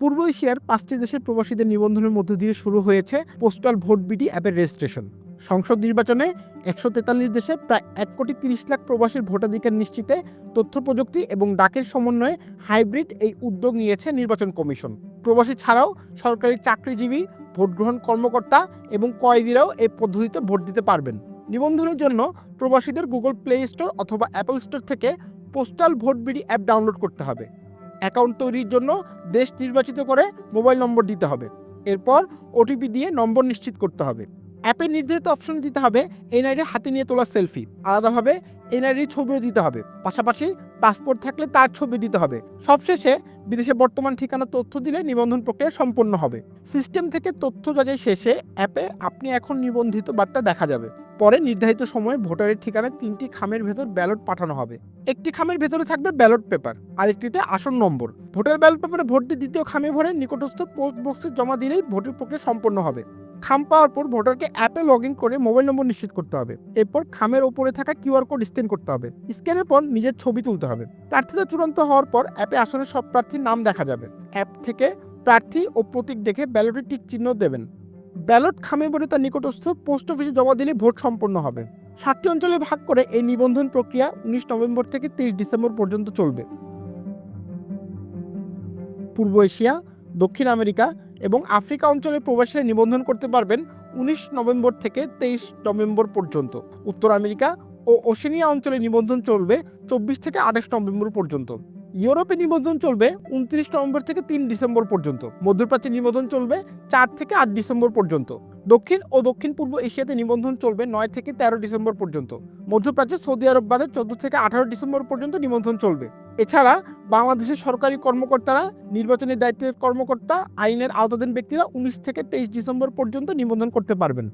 পূর্ব এশিয়ার পাঁচটি দেশের প্রবাসীদের নিবন্ধনের মধ্য দিয়ে শুরু হয়েছে পোস্টাল ভোট বিডি অ্যাপের রেজিস্ট্রেশন। সংসদ নির্বাচনে একশো তেতাল্লিশ দেশে প্রায় এক কোটি তিরিশ লাখ প্রবাসীর ভোটাধিকার নিশ্চিতে তথ্য প্রযুক্তি এবং ডাকের সমন্বয়ে হাইব্রিড এই উদ্যোগ নিয়েছে নির্বাচন কমিশন। প্রবাসী ছাড়াও সরকারি চাকরিজীবী ভোট গ্রহণ কর্মকর্তা এবং কয়েদিরাও এই পদ্ধতিতে ভোট দিতে পারবেন। নিবন্ধনের জন্য প্রবাসীদের গুগল প্লে স্টোর অথবা অ্যাপল স্টোর থেকে postal vote BD app download করতে হবে। অ্যাকাউন্ট তৈরির জন্য দেশ নির্বাচিত করে মোবাইল নম্বর দিতে হবে। এরপর ওটিপি দিয়ে নম্বর নিশ্চিত করতে হবে। অ্যাপে নির্ধারিত অপশন দিতে হবে এনআইডি হাতে নিয়ে তোলা সেলফি। আলাদাভাবে এনআইডির ছবিও দিতে হবে। পাশাপাশি পাসপোর্ট থাকলে তার ছবি দিতে হবে। সবশেষে বিদেশে বর্তমান ঠিকানা তথ্য দিলে নিবন্ধন প্রক্রিয়া সম্পন্ন হবে। সিস্টেম থেকে তথ্য যাচাই শেষে অ্যাপে আপনি এখন নিবন্ধিত বার্তা দেখা যাবে। পরে নির্ধারিত সময়ে ভোটারের ঠিকানায় তিনটি খামের ভেতর ব্যালট পাঠানো হবে। একটি খামের ভেতরে থাকবে ব্যালট পেপার, আরেকটিতে আসন নম্বর। ভোটার ব্যালট পেপারে ভোট দিয়ে দ্বিতীয় খামে ভরে নিকটস্থ পোস্ট বক্সে জমা দিলেই ভোটের প্রক্রিয়া সম্পন্ন হবে। খাম পাওয়ার পর ভোটারকে অ্যাপে লগ ইন করে মোবাইল নম্বর নিশ্চিত করতে হবে। এরপর খামের ওপরে থাকা কিউআর কোড স্ক্যান করতে হবে। স্ক্যানের পর নিজের ছবি তুলতে হবে। প্রার্থিতা চূড়ান্ত হওয়ার পর অ্যাপে আসনের সব প্রার্থীর নাম দেখা যাবে। অ্যাপ থেকে প্রার্থী ও প্রতীক দেখে ব্যালটে টিক চিহ্ন দেবেন। ব্যালট খামে ভরে তার নিকটস্থ পোস্ট অফিসে জমা দিলে ভোট সম্পন্ন হবে। সাতটি অঞ্চলে ভাগ করে এই নিবন্ধন প্রক্রিয়া উনিশ নভেম্বর থেকে তেইশ ডিসেম্বর পর্যন্ত চলবে। পূর্ব এশিয়া, দক্ষিণ আমেরিকা এবং আফ্রিকা অঞ্চলের প্রবাসীরা নিবন্ধন করতে পারবেন উনিশ নভেম্বর থেকে তেইশ নভেম্বর পর্যন্ত। উত্তর আমেরিকা ও ওশেনিয়া অঞ্চলে নিবন্ধন চলবে চব্বিশ থেকে আঠাশ নভেম্বর পর্যন্ত। ইউরোপে নিবন্ধন চলবে উনত্রিশ নভেম্বর থেকে তিন ডিসেম্বর পর্যন্ত। মধ্যপ্রাচ্যে নিবন্ধন চলবে চার থেকে আট ডিসেম্বর পর্যন্ত। দক্ষিণ ও দক্ষিণ পূর্ব এশিয়াতে নিবন্ধন চলবে নয় থেকে তেরো ডিসেম্বর পর্যন্ত। মধ্যপ্রাচ্যে সৌদি আরব বাদে চোদ্দ থেকে আঠারো ডিসেম্বর পর্যন্ত নিবন্ধন চলবে। এছাড়া বাংলাদেশের সরকারি কর্মকর্তারা নির্বাচনের দায়িত্বের কর্মকর্তা, আইনের আওতাধীন ব্যক্তিরা উনিশ থেকে তেইশ ডিসেম্বর পর্যন্ত নিবন্ধন করতে পারবেন।